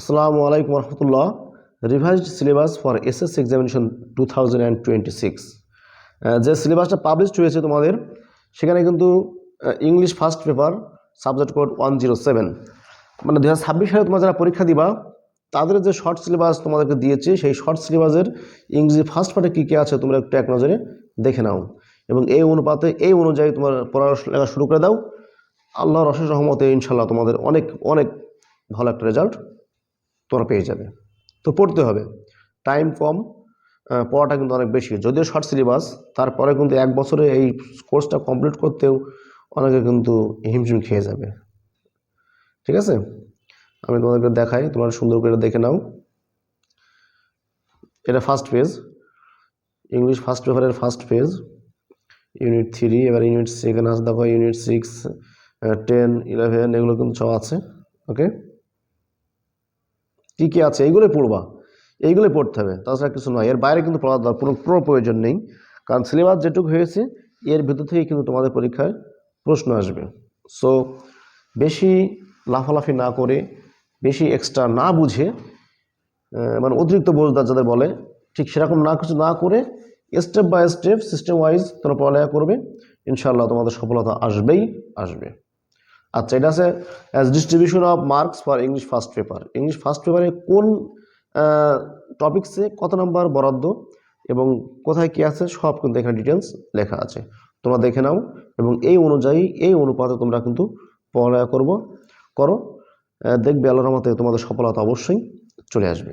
আসসালামু আলাইকুম রহমতুল্লাহ revised syllabus for S S examination two thousand and twenty six যে সিলেবাসটা পাবলিশড হয়েছে তোমাদের, সেখানে কিন্তু English first paper subject code one zero seven মানে দু হাজার ছাব্বিশ সালে তোমরা যারা পরীক্ষা দিবা, তাদের যে শর্ট সিলেবাস তোমাদেরকে দিয়েছে, সেই শর্ট সিলেবাসের ইংরেজি ফার্স্ট পার্টে কী কী আছে তোমরা একটু এক নজরে দেখে নাও। এবং এই অনুপাতে, এই অনুযায়ী তোমার পড়ালেখা শুরু করে দাও। আল্লাহর অশেষ রহমতে ইনশাল্লাহ তোমাদের অনেক অনেক ভালো একটা রেজাল্ট তোমরা পেয়ে যাবে। তো পড়তে হবে। টাইম কম পড়াটা কিন্তু অনেক বেশি। যদিও শর্ট সিলেবাস তারপরে কিন্তু এক বছরে এই কোর্সটা কমপ্লিট করতেও অনেকে কিন্তু হিমশিম খেয়ে যাবে। ঠিক আছে? আমি তোমাদেরকে দেখাই, তোমরা সুন্দর করে দেখে নাও। এটা ফার্স্ট পেজ ইংলিশ ফার্স্ট পেপারের ফার্স্ট পেজ ইউনিট থ্রি এবার ইউনিট সেকেন্ড আছে, দেখো ইউনিট সিক্স টেন ইলেভেন এগুলো কিন্তু সব আছে ওকে কী কী আছে এইগুলোই পড়বা। এইগুলোই পড়তে হবে, তাছাড়া কিছু নয়। এর বাইরে কিন্তু দরকার, কোনো কোনো প্রয়োজন নেই। কারণ সিলেবাস যেটুকু হয়েছে, এর ভিতর থেকে কিন্তু তোমাদের পরীক্ষায় প্রশ্ন আসবে। সো বেশি লাফালাফি না করে, বেশি এক্সট্রা না বুঝে মানে অতিরিক্ত বোঝদার যাদের বলে, ঠিক সেরকম না কিছু না করে step by step system wise তোমরা পড়ালেখা করবে। ইনশাআল্লাহ তোমাদের সফলতা আসবেই, আসবে। আচ্ছা এটা আছে as distribution of marks for English first paper English first পেপারে কোন টপিক্সে কত নাম্বার বরাদ্দ এবং কোথায় কী আছে সব কিন্তু এখানে ডিটেলস লেখা আছে। তোমরা দেখে নাও এবং এই অনুযায়ী এই অনুপাতে তোমরা কিন্তু পড়ালেখা করব, করো। দেখবে আল্লাহর মতে তোমাদের সফলতা অবশ্যই চলে আসবে।